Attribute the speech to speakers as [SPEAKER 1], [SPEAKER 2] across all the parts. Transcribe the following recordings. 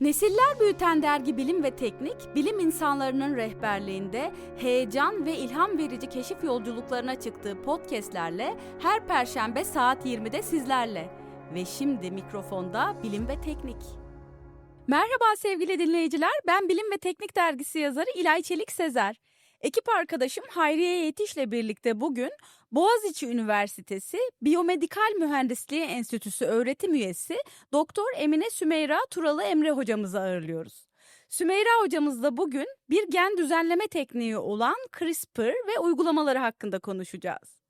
[SPEAKER 1] Nesiller büyüten dergi Bilim ve Teknik, bilim insanlarının rehberliğinde heyecan ve ilham verici keşif yolculuklarına çıktığı podcastlerle her perşembe saat 20'de sizlerle. Ve şimdi mikrofonda Bilim ve Teknik. Merhaba sevgili dinleyiciler, ben Bilim ve Teknik dergisi yazarı İlay Çelik Sezer. Ekip arkadaşım Hayriye Yetiş'le birlikte bugün Boğaziçi Üniversitesi Biyomedikal Mühendisliği Enstitüsü öğretim üyesi Doktor Emine Sümeyra Turalı Emre hocamızı ağırlıyoruz. Sümeyra hocamızla bugün bir gen düzenleme tekniği olan CRISPR ve uygulamaları hakkında konuşacağız.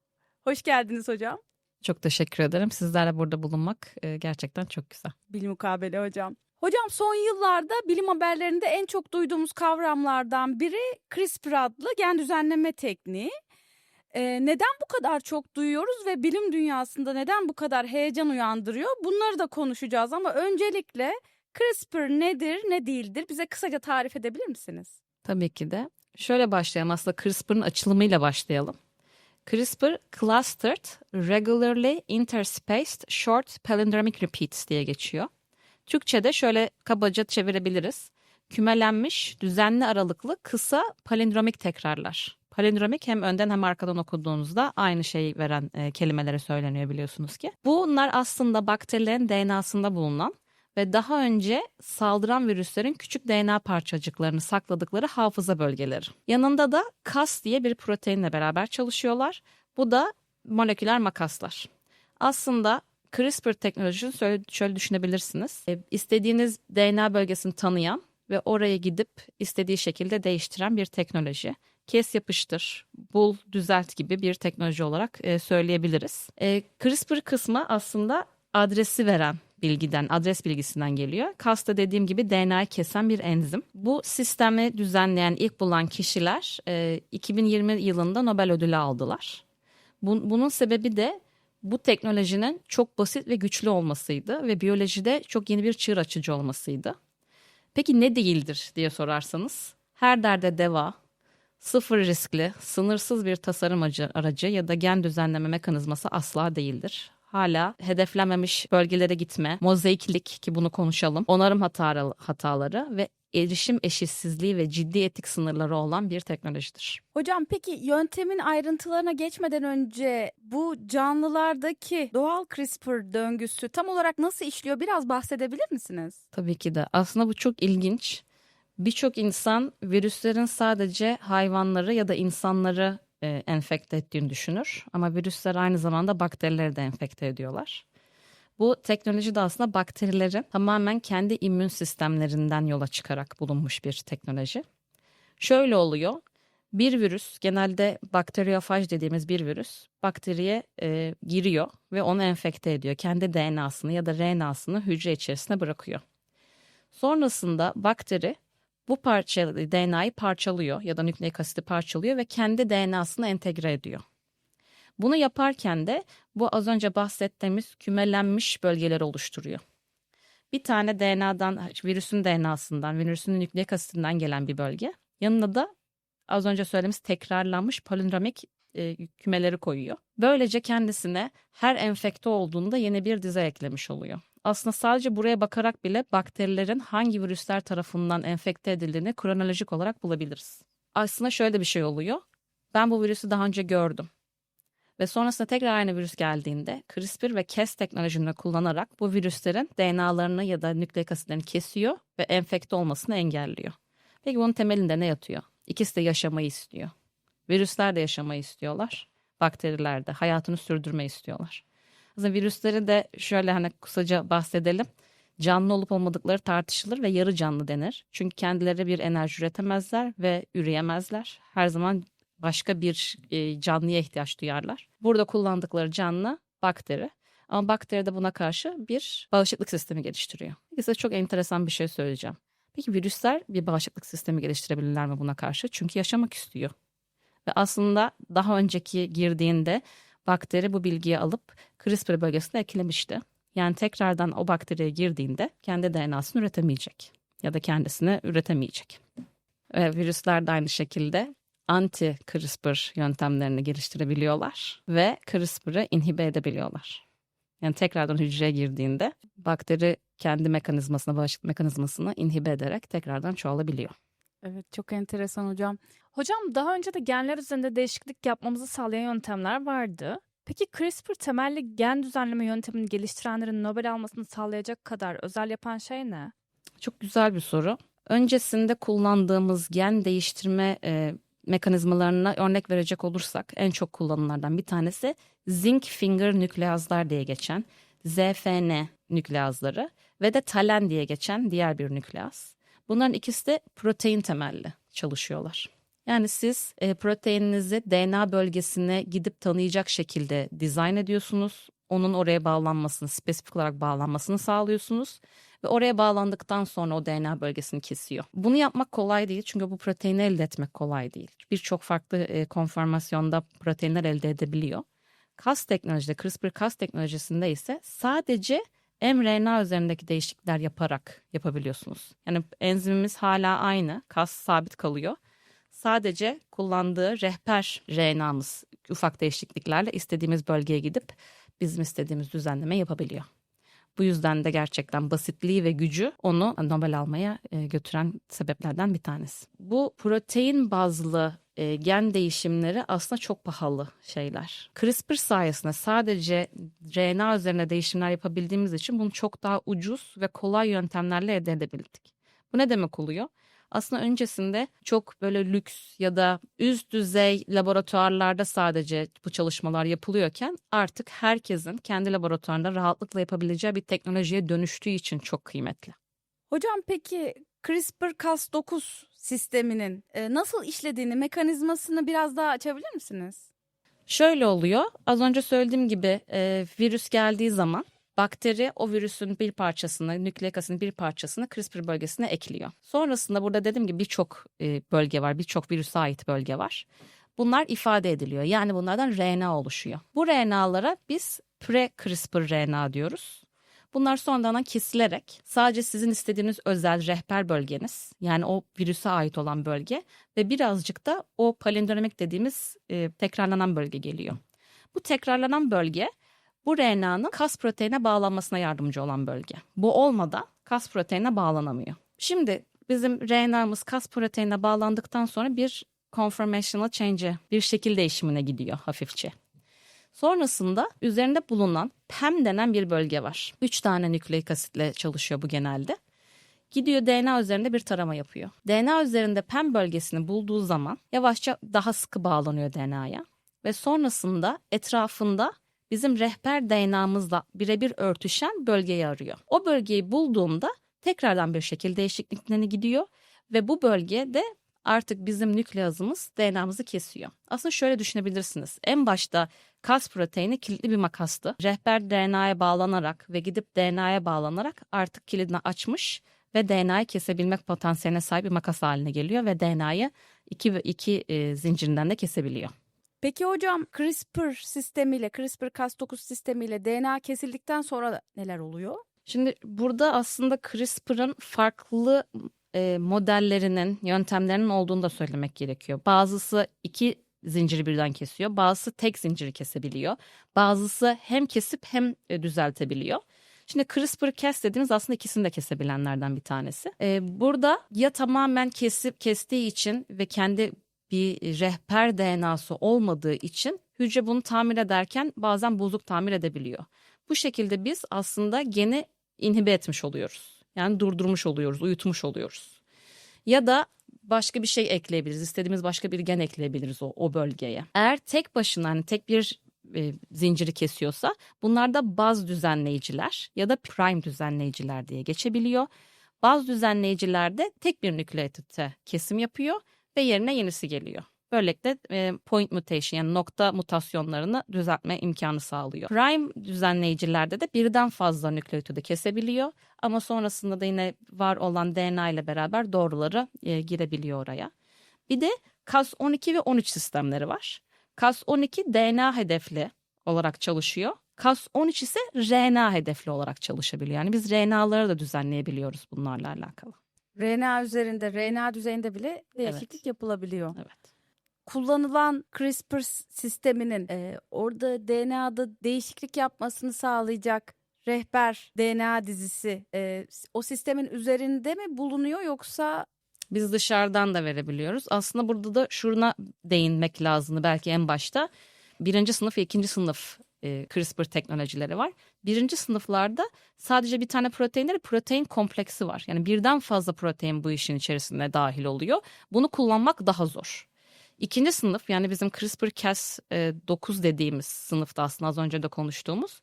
[SPEAKER 1] Hoş geldiniz hocam.
[SPEAKER 2] Çok teşekkür ederim. Sizlerle burada bulunmak e, gerçekten çok güzel.
[SPEAKER 1] Bilmukabele hocam. Hocam son yıllarda bilim haberlerinde en çok duyduğumuz kavramlardan biri CRISPR adlı gen düzenleme tekniği. Ee, neden bu kadar çok duyuyoruz ve bilim dünyasında neden bu kadar heyecan uyandırıyor? Bunları da konuşacağız ama öncelikle CRISPR nedir, ne değildir? Bize kısaca tarif edebilir misiniz?
[SPEAKER 2] Tabii ki de. Şöyle başlayalım aslında CRISPR'ın açılımıyla başlayalım. CRISPR Clustered Regularly Interspaced Short Palindromic Repeats diye geçiyor. Türkçe'de şöyle kabaca çevirebiliriz. Kümelenmiş, düzenli aralıklı kısa palindromik tekrarlar. Palindromik hem önden hem arkadan okuduğunuzda aynı şeyi veren e, kelimelere söyleniyor biliyorsunuz ki. Bunlar aslında bakterilerin DNA'sında bulunan ve daha önce saldıran virüslerin küçük DNA parçacıklarını sakladıkları hafıza bölgeleri. Yanında da Cas diye bir proteinle beraber çalışıyorlar. Bu da moleküler makaslar. Aslında CRISPR teknolojisini şöyle, şöyle düşünebilirsiniz. E, istediğiniz DNA bölgesini tanıyan ve oraya gidip istediği şekilde değiştiren bir teknoloji. Kes yapıştır, bul, düzelt gibi bir teknoloji olarak e, söyleyebiliriz. E, CRISPR kısmı aslında adresi veren bilgiden, adres bilgisinden geliyor. Cas dediğim gibi DNA'yı kesen bir enzim. Bu sistemi düzenleyen ilk bulan kişiler e, 2020 yılında Nobel ödülü aldılar. Bun, bunun sebebi de bu teknolojinin çok basit ve güçlü olmasıydı ve biyolojide çok yeni bir çığır açıcı olmasıydı. Peki ne değildir diye sorarsanız her derde deva, sıfır riskli, sınırsız bir tasarım aracı ya da gen düzenleme mekanizması asla değildir. Hala hedeflenmemiş bölgelere gitme, mozaiklik ki bunu konuşalım, onarım hataları ve erişim eşitsizliği ve ciddi etik sınırları olan bir teknolojidir.
[SPEAKER 1] Hocam peki yöntemin ayrıntılarına geçmeden önce bu canlılardaki doğal CRISPR döngüsü tam olarak nasıl işliyor biraz bahsedebilir misiniz?
[SPEAKER 2] Tabii ki de. Aslında bu çok ilginç. Birçok insan virüslerin sadece hayvanları ya da insanları e, enfekte ettiğini düşünür. Ama virüsler aynı zamanda bakterileri de enfekte ediyorlar. Bu teknoloji de aslında bakterilerin tamamen kendi immün sistemlerinden yola çıkarak bulunmuş bir teknoloji. Şöyle oluyor. Bir virüs genelde bakteriyofaj dediğimiz bir virüs bakteriye e, giriyor ve onu enfekte ediyor. Kendi DNA'sını ya da RNA'sını hücre içerisine bırakıyor. Sonrasında bakteri bu parça DNA'yı parçalıyor ya da nükleik asiti parçalıyor ve kendi DNA'sını entegre ediyor. Bunu yaparken de bu az önce bahsettiğimiz kümelenmiş bölgeleri oluşturuyor. Bir tane DNA'dan, virüsün DNA'sından, virüsün nükleik asitinden gelen bir bölge. Yanına da az önce söylediğimiz tekrarlanmış palindromik e, kümeleri koyuyor. Böylece kendisine her enfekte olduğunda yeni bir dize eklemiş oluyor. Aslında sadece buraya bakarak bile bakterilerin hangi virüsler tarafından enfekte edildiğini kronolojik olarak bulabiliriz. Aslında şöyle bir şey oluyor. Ben bu virüsü daha önce gördüm. Ve sonrasında tekrar aynı virüs geldiğinde CRISPR ve Cas teknolojisini kullanarak bu virüslerin DNA'larını ya da nükleik asitlerini kesiyor ve enfekte olmasını engelliyor. Peki bunun temelinde ne yatıyor? İkisi de yaşamayı istiyor. Virüsler de yaşamayı istiyorlar. Bakteriler de hayatını sürdürmeyi istiyorlar. Aslında virüsleri de şöyle hani kısaca bahsedelim. Canlı olup olmadıkları tartışılır ve yarı canlı denir. Çünkü kendileri bir enerji üretemezler ve üreyemezler. Her zaman başka bir e, canlıya ihtiyaç duyarlar. Burada kullandıkları canlı bakteri. Ama bakteri de buna karşı bir bağışıklık sistemi geliştiriyor. Size çok enteresan bir şey söyleyeceğim. Peki virüsler bir bağışıklık sistemi geliştirebilirler mi buna karşı? Çünkü yaşamak istiyor. Ve aslında daha önceki girdiğinde bakteri bu bilgiyi alıp CRISPR bölgesine eklemişti. Yani tekrardan o bakteriye girdiğinde kendi DNA'sını üretemeyecek ya da kendisini üretemeyecek. Ve virüsler de aynı şekilde anti CRISPR yöntemlerini geliştirebiliyorlar ve CRISPR'ı inhibe edebiliyorlar. Yani tekrardan hücreye girdiğinde bakteri kendi mekanizmasını, bağışıklık mekanizmasını inhibe ederek tekrardan çoğalabiliyor.
[SPEAKER 1] Evet çok enteresan hocam.
[SPEAKER 3] Hocam daha önce de genler üzerinde değişiklik yapmamızı sağlayan yöntemler vardı. Peki CRISPR temelli gen düzenleme yöntemini geliştirenlerin Nobel almasını sağlayacak kadar özel yapan şey ne?
[SPEAKER 2] Çok güzel bir soru. Öncesinde kullandığımız gen değiştirme e, mekanizmalarına örnek verecek olursak en çok kullanılanlardan bir tanesi zinc finger nükleazlar diye geçen ZFN nükleazları ve de talen diye geçen diğer bir nükleaz. Bunların ikisi de protein temelli çalışıyorlar. Yani siz e, proteininizi DNA bölgesine gidip tanıyacak şekilde dizayn ediyorsunuz. Onun oraya bağlanmasını, spesifik olarak bağlanmasını sağlıyorsunuz ve oraya bağlandıktan sonra o DNA bölgesini kesiyor. Bunu yapmak kolay değil çünkü bu proteini elde etmek kolay değil. Birçok farklı e, konformasyonda proteinler elde edebiliyor. Kas teknolojide, CRISPR-Cas teknolojisinde ise sadece mRNA üzerindeki değişiklikler yaparak yapabiliyorsunuz. Yani enzimimiz hala aynı, kas sabit kalıyor. Sadece kullandığı rehber RNA'mız ufak değişikliklerle istediğimiz bölgeye gidip bizim istediğimiz düzenleme yapabiliyor. Bu yüzden de gerçekten basitliği ve gücü onu Nobel almaya e, götüren sebeplerden bir tanesi. Bu protein bazlı e, gen değişimleri aslında çok pahalı şeyler. CRISPR sayesinde sadece RNA üzerine değişimler yapabildiğimiz için bunu çok daha ucuz ve kolay yöntemlerle elde edebildik. Bu ne demek oluyor? Aslında öncesinde çok böyle lüks ya da üst düzey laboratuvarlarda sadece bu çalışmalar yapılıyorken artık herkesin kendi laboratuvarında rahatlıkla yapabileceği bir teknolojiye dönüştüğü için çok kıymetli.
[SPEAKER 1] Hocam peki CRISPR-Cas9 sisteminin e, nasıl işlediğini, mekanizmasını biraz daha açabilir misiniz?
[SPEAKER 2] Şöyle oluyor. Az önce söylediğim gibi e, virüs geldiği zaman bakteri o virüsün bir parçasını, nükleik asidin bir parçasını CRISPR bölgesine ekliyor. Sonrasında burada dediğim gibi birçok e, bölge var, birçok virüse ait bölge var. Bunlar ifade ediliyor. Yani bunlardan RNA oluşuyor. Bu RNA'lara biz pre-CRISPR RNA diyoruz. Bunlar sonradan kesilerek sadece sizin istediğiniz özel rehber bölgeniz yani o virüse ait olan bölge ve birazcık da o palindromik dediğimiz e, tekrarlanan bölge geliyor. Bu tekrarlanan bölge bu RNA'nın kas proteine bağlanmasına yardımcı olan bölge. Bu olmadan kas proteine bağlanamıyor. Şimdi bizim RNA'mız kas proteine bağlandıktan sonra bir conformational change, bir şekil değişimine gidiyor hafifçe. Sonrasında üzerinde bulunan PEM denen bir bölge var. Üç tane nükleik asitle çalışıyor bu genelde. Gidiyor DNA üzerinde bir tarama yapıyor. DNA üzerinde PEM bölgesini bulduğu zaman yavaşça daha sıkı bağlanıyor DNA'ya. Ve sonrasında etrafında bizim rehber DNA'mızla birebir örtüşen bölgeyi arıyor. O bölgeyi bulduğunda tekrardan bir şekil değişikliklerine gidiyor ve bu bölgede artık bizim nükleazımız DNA'mızı kesiyor. Aslında şöyle düşünebilirsiniz. En başta kas proteini kilitli bir makastı. Rehber DNA'ya bağlanarak ve gidip DNA'ya bağlanarak artık kilidini açmış ve DNA'yı kesebilmek potansiyeline sahip bir makas haline geliyor ve DNA'yı iki iki e, zincirinden de kesebiliyor.
[SPEAKER 1] Peki hocam CRISPR sistemiyle, CRISPR-Cas9 sistemiyle DNA kesildikten sonra neler oluyor?
[SPEAKER 2] Şimdi burada aslında CRISPR'ın farklı e, modellerinin, yöntemlerinin olduğunu da söylemek gerekiyor. Bazısı iki zinciri birden kesiyor, bazısı tek zinciri kesebiliyor. Bazısı hem kesip hem e, düzeltebiliyor. Şimdi CRISPR-Cas dediğimiz aslında ikisini de kesebilenlerden bir tanesi. E, burada ya tamamen kesip kestiği için ve kendi bir rehber DNA'sı olmadığı için hücre bunu tamir ederken bazen bozuk tamir edebiliyor. Bu şekilde biz aslında geni inhibe etmiş oluyoruz. Yani durdurmuş oluyoruz, uyutmuş oluyoruz. Ya da başka bir şey ekleyebiliriz. İstediğimiz başka bir gen ekleyebiliriz o, o bölgeye. Eğer tek başına hani tek bir e, zinciri kesiyorsa bunlar da baz düzenleyiciler ya da prime düzenleyiciler diye geçebiliyor. Baz düzenleyicilerde tek bir nükleotide kesim yapıyor ve yerine yenisi geliyor. Böylelikle e, point mutation yani nokta mutasyonlarını düzeltme imkanı sağlıyor. Prime düzenleyicilerde de birden fazla nükleotidi kesebiliyor ama sonrasında da yine var olan DNA ile beraber doğruları e, girebiliyor oraya. Bir de Cas12 ve 13 sistemleri var. Cas12 DNA hedefli olarak çalışıyor. Cas13 ise RNA hedefli olarak çalışabiliyor. Yani biz RNA'ları da düzenleyebiliyoruz bunlarla alakalı.
[SPEAKER 1] RNA üzerinde, RNA düzeyinde bile değişiklik
[SPEAKER 2] Evet.
[SPEAKER 1] yapılabiliyor.
[SPEAKER 2] Evet.
[SPEAKER 1] Kullanılan CRISPR sisteminin e, orada DNA'da değişiklik yapmasını sağlayacak rehber DNA dizisi e, o sistemin üzerinde mi bulunuyor yoksa
[SPEAKER 2] Biz dışarıdan da verebiliyoruz. Aslında burada da şuna değinmek lazım belki en başta. Birinci sınıf ve ikinci sınıf e, CRISPR teknolojileri var. Birinci sınıflarda sadece bir tane protein değil, protein kompleksi var. Yani birden fazla protein bu işin içerisine dahil oluyor. Bunu kullanmak daha zor. İkinci sınıf yani bizim CRISPR-Cas9 dediğimiz sınıfta aslında az önce de konuştuğumuz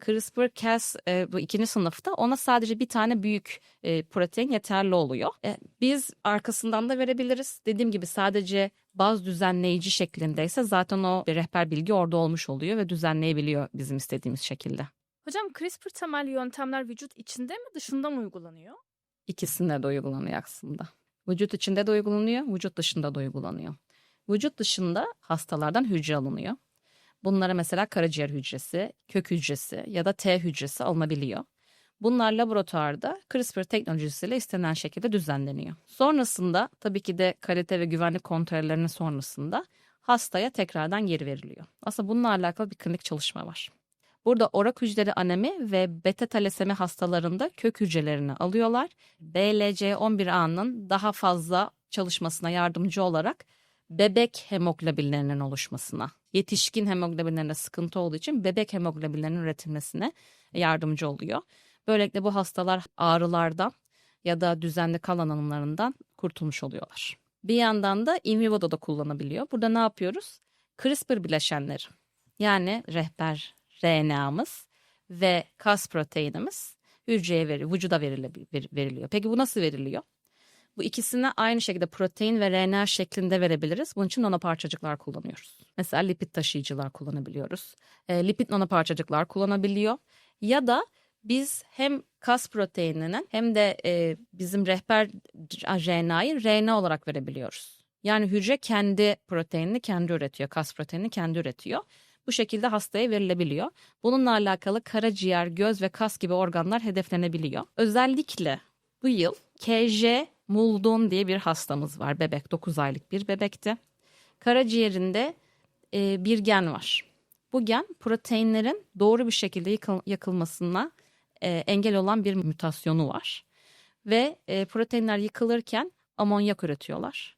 [SPEAKER 2] CRISPR-Cas e, bu ikinci sınıfta ona sadece bir tane büyük e, protein yeterli oluyor. E, biz arkasından da verebiliriz. Dediğim gibi sadece baz düzenleyici şeklindeyse zaten o rehber bilgi orada olmuş oluyor ve düzenleyebiliyor bizim istediğimiz şekilde.
[SPEAKER 3] Hocam CRISPR temelli yöntemler vücut içinde mi dışında mı uygulanıyor?
[SPEAKER 2] İkisinde de uygulanıyor aslında. Vücut içinde de uygulanıyor, vücut dışında da uygulanıyor. Vücut dışında hastalardan hücre alınıyor. Bunlara mesela karaciğer hücresi, kök hücresi ya da T hücresi alınabiliyor. Bunlar laboratuvarda CRISPR teknolojisiyle istenen şekilde düzenleniyor. Sonrasında tabii ki de kalite ve güvenlik kontrollerinin sonrasında hastaya tekrardan geri veriliyor. Aslında bununla alakalı bir klinik çalışma var. Burada orak hücreleri anemi ve beta talasemi hastalarında kök hücrelerini alıyorlar. BLC11A'nın daha fazla çalışmasına yardımcı olarak bebek hemoglobinlerinin oluşmasına, yetişkin hemoglobinlerinde sıkıntı olduğu için bebek hemoglobinlerinin üretilmesine yardımcı oluyor. Böylelikle bu hastalar ağrılardan ya da düzenli kan alımlarından kurtulmuş oluyorlar. Bir yandan da in vivo'da da kullanabiliyor. Burada ne yapıyoruz? CRISPR bileşenleri yani rehber RNA'mız ve kas proteinimiz hücreye veriliyor, vücuda verile- veriliyor. Peki bu nasıl veriliyor? Bu ikisini aynı şekilde protein ve RNA şeklinde verebiliriz. Bunun için nanoparçacıklar kullanıyoruz. Mesela lipid taşıyıcılar kullanabiliyoruz. E, lipid nanoparçacıklar kullanabiliyor. Ya da biz hem kas proteininin hem de e, bizim rehber RNA'yı RNA olarak verebiliyoruz. Yani hücre kendi proteinini kendi üretiyor, kas proteinini kendi üretiyor. Bu şekilde hastaya verilebiliyor. Bununla alakalı karaciğer, göz ve kas gibi organlar hedeflenebiliyor. Özellikle bu yıl KJ Muldun diye bir hastamız var. Bebek 9 aylık bir bebekti. Karaciğerinde e, bir gen var. Bu gen proteinlerin doğru bir şekilde yıkıl- yakılmasına e, engel olan bir mutasyonu var. Ve e, proteinler yıkılırken amonyak üretiyorlar.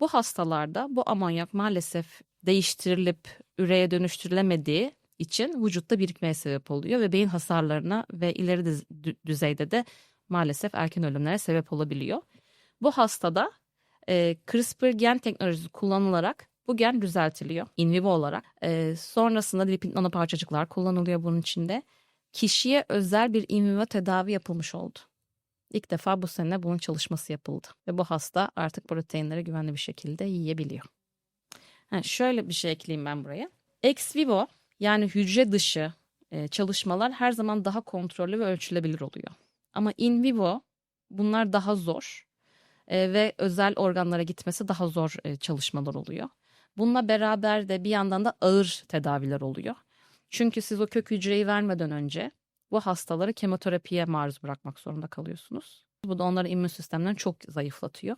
[SPEAKER 2] Bu hastalarda bu amonyak maalesef değiştirilip üreye dönüştürülemediği için vücutta birikmeye sebep oluyor ve beyin hasarlarına ve ileri düz- dü- düzeyde de maalesef erken ölümlere sebep olabiliyor. Bu hastada e, CRISPR gen teknolojisi kullanılarak bu gen düzeltiliyor in vivo olarak. E, sonrasında lipid nanoparçacıklar kullanılıyor bunun içinde. Kişiye özel bir in vivo tedavi yapılmış oldu. İlk defa bu sene bunun çalışması yapıldı ve bu hasta artık proteinleri güvenli bir şekilde yiyebiliyor. Ha, şöyle bir şey ekleyeyim ben buraya. Ex vivo yani hücre dışı e, çalışmalar her zaman daha kontrollü ve ölçülebilir oluyor. Ama in vivo bunlar daha zor e, ve özel organlara gitmesi daha zor e, çalışmalar oluyor. Bununla beraber de bir yandan da ağır tedaviler oluyor. Çünkü siz o kök hücreyi vermeden önce bu hastaları kemoterapiye maruz bırakmak zorunda kalıyorsunuz. Bu da onların immün sistemlerini çok zayıflatıyor.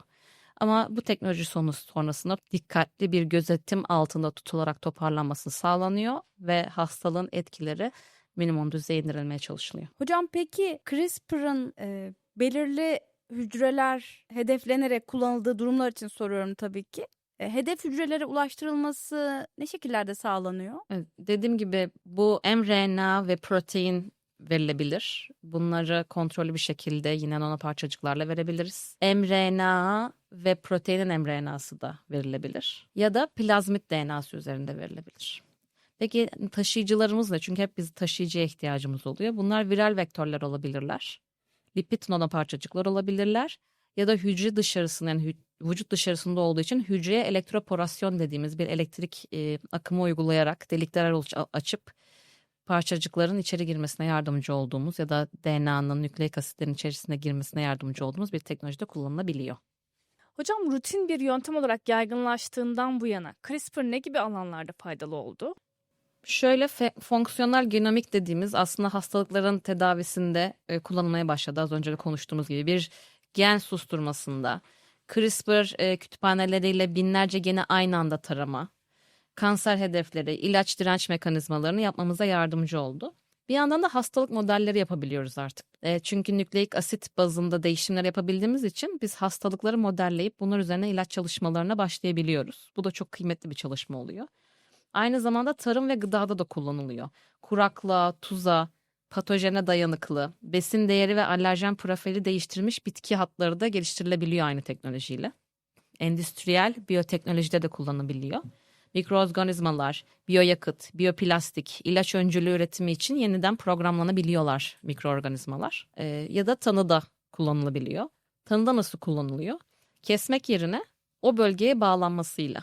[SPEAKER 2] Ama bu teknoloji sonu sonrasında dikkatli bir gözetim altında tutularak toparlanması sağlanıyor ve hastalığın etkileri minimum düzeye indirilmeye çalışılıyor.
[SPEAKER 1] Hocam peki CRISPR'ın e, belirli hücreler hedeflenerek kullanıldığı durumlar için soruyorum tabii ki. E, hedef hücrelere ulaştırılması ne şekillerde sağlanıyor?
[SPEAKER 2] Evet, dediğim gibi bu mRNA ve protein verilebilir. Bunları kontrollü bir şekilde yine nanoparçacıklarla verebiliriz. mRNA ve proteinin mRNA'sı da verilebilir. Ya da plazmit DNA'sı üzerinde verilebilir. Peki taşıyıcılarımız ne? Çünkü hep biz taşıyıcıya ihtiyacımız oluyor. Bunlar viral vektörler olabilirler. Lipid nanoparçacıklar olabilirler. Ya da hücre dışarısında yani vücut dışarısında olduğu için hücreye elektroporasyon dediğimiz bir elektrik e, akımı uygulayarak delikler açıp parçacıkların içeri girmesine yardımcı olduğumuz ya da DNA'nın nükleik asitlerin içerisine girmesine yardımcı olduğumuz bir teknolojide kullanılabiliyor.
[SPEAKER 3] Hocam rutin bir yöntem olarak yaygınlaştığından bu yana CRISPR ne gibi alanlarda faydalı oldu?
[SPEAKER 2] Şöyle fonksiyonel genomik dediğimiz aslında hastalıkların tedavisinde e, kullanılmaya başladı. Az önce de konuştuğumuz gibi bir gen susturmasında, CRISPR e, kütüphaneleriyle binlerce geni aynı anda tarama, kanser hedefleri, ilaç direnç mekanizmalarını yapmamıza yardımcı oldu. Bir yandan da hastalık modelleri yapabiliyoruz artık. E, çünkü nükleik asit bazında değişimler yapabildiğimiz için biz hastalıkları modelleyip bunlar üzerine ilaç çalışmalarına başlayabiliyoruz. Bu da çok kıymetli bir çalışma oluyor. Aynı zamanda tarım ve gıdada da kullanılıyor. Kuraklığa, tuza, patojene dayanıklı, besin değeri ve alerjen profili değiştirilmiş bitki hatları da geliştirilebiliyor aynı teknolojiyle. Endüstriyel biyoteknolojide de kullanılabiliyor. Mikroorganizmalar, biyoyakıt, biyoplastik, ilaç öncülü üretimi için yeniden programlanabiliyorlar mikroorganizmalar. Ee, ya da tanıda kullanılabiliyor. Tanıda nasıl kullanılıyor? Kesmek yerine o bölgeye bağlanmasıyla.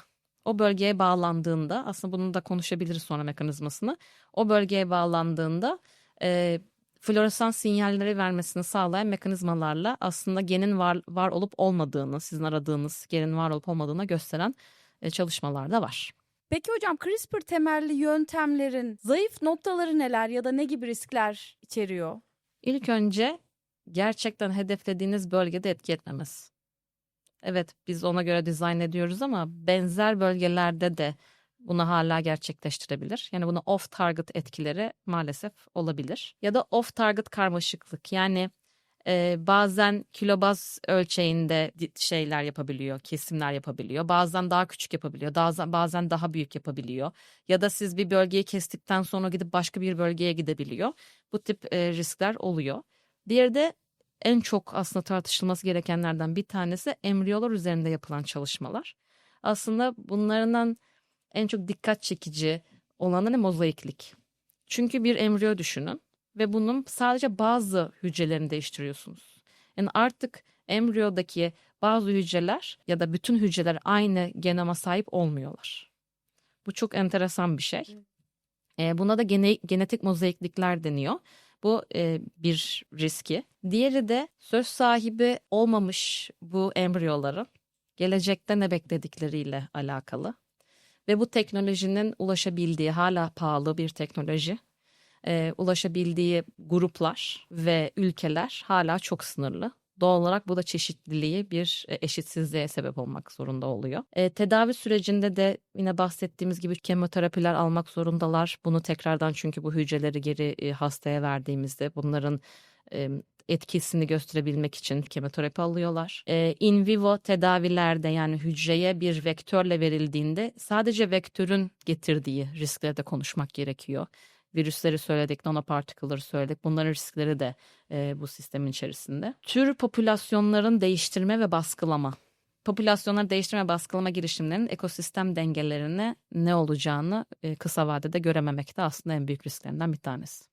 [SPEAKER 2] O bölgeye bağlandığında aslında bunu da konuşabiliriz sonra mekanizmasını. O bölgeye bağlandığında e, floresan sinyalleri vermesini sağlayan mekanizmalarla aslında genin var, var olup olmadığını, sizin aradığınız genin var olup olmadığını gösteren e, çalışmalar da var.
[SPEAKER 1] Peki hocam CRISPR temelli yöntemlerin zayıf noktaları neler ya da ne gibi riskler içeriyor?
[SPEAKER 2] İlk önce gerçekten hedeflediğiniz bölgede etki etmemesi. Evet biz ona göre dizayn ediyoruz ama benzer bölgelerde de bunu hala gerçekleştirebilir. Yani buna off target etkileri maalesef olabilir. Ya da off target karmaşıklık yani e, bazen kilobaz ölçeğinde şeyler yapabiliyor, kesimler yapabiliyor. Bazen daha küçük yapabiliyor, bazen, bazen daha büyük yapabiliyor. Ya da siz bir bölgeyi kestikten sonra gidip başka bir bölgeye gidebiliyor. Bu tip e, riskler oluyor. Diğeri de en çok aslında tartışılması gerekenlerden bir tanesi embriyolar üzerinde yapılan çalışmalar. Aslında bunlardan en çok dikkat çekici olanı ne mozaiklik. Çünkü bir embriyo düşünün ve bunun sadece bazı hücrelerini değiştiriyorsunuz. Yani artık embriyodaki bazı hücreler ya da bütün hücreler aynı genoma sahip olmuyorlar. Bu çok enteresan bir şey. E, buna da gene, genetik mozaiklikler deniyor. Bu e, bir riski. Diğeri de söz sahibi olmamış bu embriyoların gelecekte ne bekledikleriyle alakalı. Ve bu teknolojinin ulaşabildiği hala pahalı bir teknoloji. e, ulaşabildiği gruplar ve ülkeler hala çok sınırlı. Doğal olarak bu da çeşitliliği bir e, eşitsizliğe sebep olmak zorunda oluyor. E, tedavi sürecinde de yine bahsettiğimiz gibi kemoterapiler almak zorundalar. Bunu tekrardan çünkü bu hücreleri geri e, hastaya verdiğimizde bunların e, etkisini gösterebilmek için kemoterapi alıyorlar. E, in vivo tedavilerde yani hücreye bir vektörle verildiğinde sadece vektörün getirdiği riskleri de konuşmak gerekiyor. Virüsleri söyledik, nanoparticle'ları söyledik. Bunların riskleri de e, bu sistemin içerisinde. Tür popülasyonların değiştirme ve baskılama. Popülasyonları değiştirme ve baskılama girişimlerinin ekosistem dengelerine ne olacağını e, kısa vadede görememek de aslında en büyük risklerinden bir tanesi.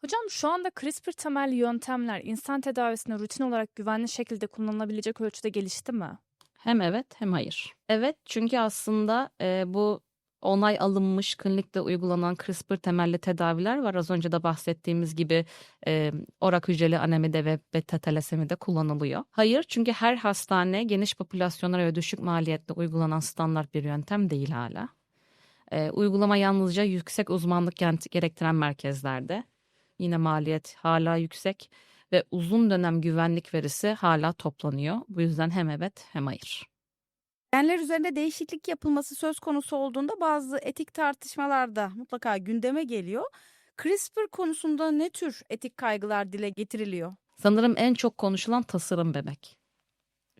[SPEAKER 3] Hocam şu anda CRISPR temelli yöntemler insan tedavisinde rutin olarak güvenli şekilde kullanılabilecek ölçüde gelişti mi?
[SPEAKER 2] Hem evet hem hayır. Evet çünkü aslında e, bu onay alınmış klinikte uygulanan CRISPR temelli tedaviler var. Az önce de bahsettiğimiz gibi e, orak hücreli anemide ve beta talasemide kullanılıyor. Hayır çünkü her hastane geniş popülasyonlara ve düşük maliyetle uygulanan standart bir yöntem değil hala. E, uygulama yalnızca yüksek uzmanlık gerektiren merkezlerde. Yine maliyet hala yüksek ve uzun dönem güvenlik verisi hala toplanıyor. Bu yüzden hem evet hem hayır.
[SPEAKER 1] Genler üzerinde değişiklik yapılması söz konusu olduğunda bazı etik tartışmalar da mutlaka gündeme geliyor. CRISPR konusunda ne tür etik kaygılar dile getiriliyor?
[SPEAKER 2] Sanırım en çok konuşulan tasarım bebek.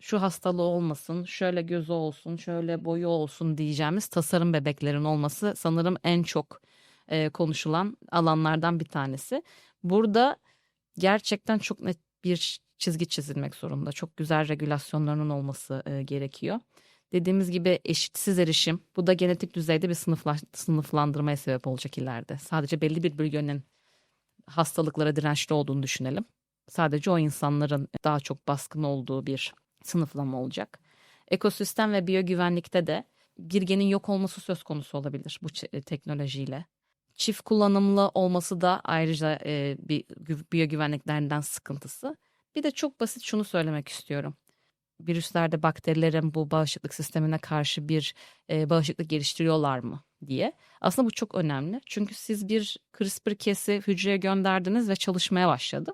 [SPEAKER 2] Şu hastalığı olmasın, şöyle gözü olsun, şöyle boyu olsun diyeceğimiz tasarım bebeklerin olması sanırım en çok e, konuşulan alanlardan bir tanesi. Burada gerçekten çok net bir çizgi çizilmek zorunda. Çok güzel regülasyonlarının olması e, gerekiyor. Dediğimiz gibi eşitsiz erişim bu da genetik düzeyde bir sınıfla, sınıflandırmaya sebep olacak ileride. Sadece belli bir bölgenin hastalıklara dirençli olduğunu düşünelim. Sadece o insanların daha çok baskın olduğu bir sınıflama olacak. Ekosistem ve biyogüvenlikte de girgenin yok olması söz konusu olabilir bu teknolojiyle. Çift kullanımlı olması da ayrıca e, bir biyogüvenliklerinden sıkıntısı. Bir de çok basit şunu söylemek istiyorum. Virüslerde bakterilerin bu bağışıklık sistemine karşı bir e, bağışıklık geliştiriyorlar mı diye. Aslında bu çok önemli. Çünkü siz bir CRISPR kesi hücreye gönderdiniz ve çalışmaya başladı.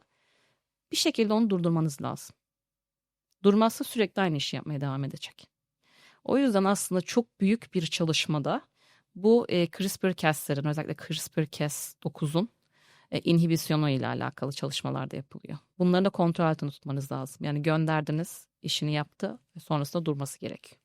[SPEAKER 2] Bir şekilde onu durdurmanız lazım. Durmazsa sürekli aynı işi yapmaya devam edecek. O yüzden aslında çok büyük bir çalışmada bu e, CRISPR-Cas'lerin özellikle CRISPR-Cas9'un e, inhibisyonu ile alakalı çalışmalar da yapılıyor. Bunları da kontrol altında tutmanız lazım. Yani gönderdiniz, işini yaptı ve sonrasında durması gerekiyor.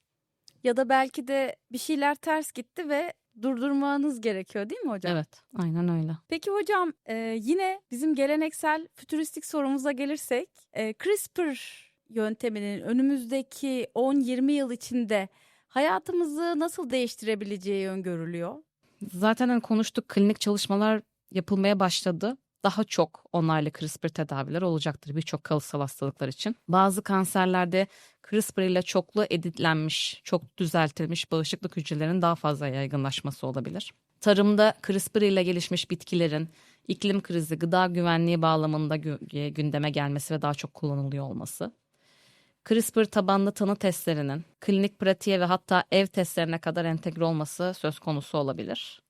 [SPEAKER 1] Ya da belki de bir şeyler ters gitti ve durdurmanız gerekiyor değil mi hocam?
[SPEAKER 2] Evet, aynen öyle.
[SPEAKER 1] Peki hocam e, yine bizim geleneksel fütüristik sorumuza gelirsek e, CRISPR yönteminin önümüzdeki 10-20 yıl içinde hayatımızı nasıl değiştirebileceği öngörülüyor?
[SPEAKER 2] Zaten hani konuştuk klinik çalışmalar yapılmaya başladı. Daha çok onlarla CRISPR tedaviler olacaktır birçok kalıtsal hastalıklar için. Bazı kanserlerde CRISPR ile çoklu editlenmiş, çok düzeltilmiş bağışıklık hücrelerinin daha fazla yaygınlaşması olabilir. Tarımda CRISPR ile gelişmiş bitkilerin iklim krizi, gıda güvenliği bağlamında gü- gündeme gelmesi ve daha çok kullanılıyor olması. CRISPR tabanlı tanı testlerinin klinik pratiğe ve hatta ev testlerine kadar entegre olması söz konusu olabilir.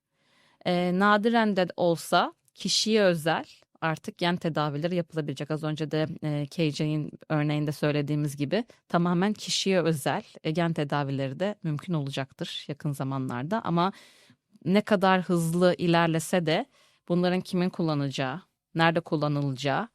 [SPEAKER 2] Ee, nadiren de olsa kişiye özel artık gen tedavileri yapılabilecek. Az önce de e, KJ'in örneğinde söylediğimiz gibi tamamen kişiye özel e, gen tedavileri de mümkün olacaktır yakın zamanlarda. Ama ne kadar hızlı ilerlese de bunların kimin kullanacağı, nerede kullanılacağı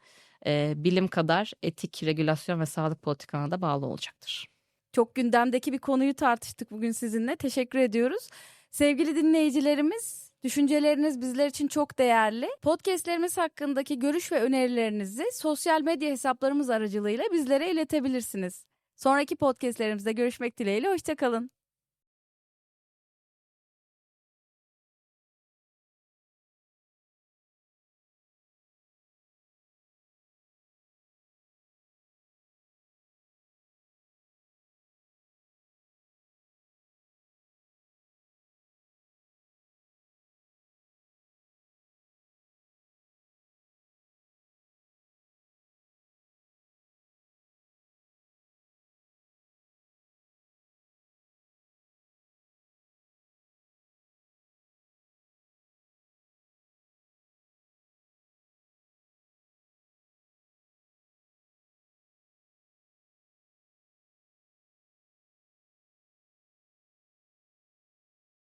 [SPEAKER 2] e, bilim kadar etik, regülasyon ve sağlık politikana da bağlı olacaktır.
[SPEAKER 1] Çok gündemdeki bir konuyu tartıştık bugün sizinle. Teşekkür ediyoruz. Sevgili dinleyicilerimiz, düşünceleriniz bizler için çok değerli. Podcastlerimiz hakkındaki görüş ve önerilerinizi sosyal medya hesaplarımız aracılığıyla bizlere iletebilirsiniz. Sonraki podcastlerimizde görüşmek dileğiyle, hoşçakalın.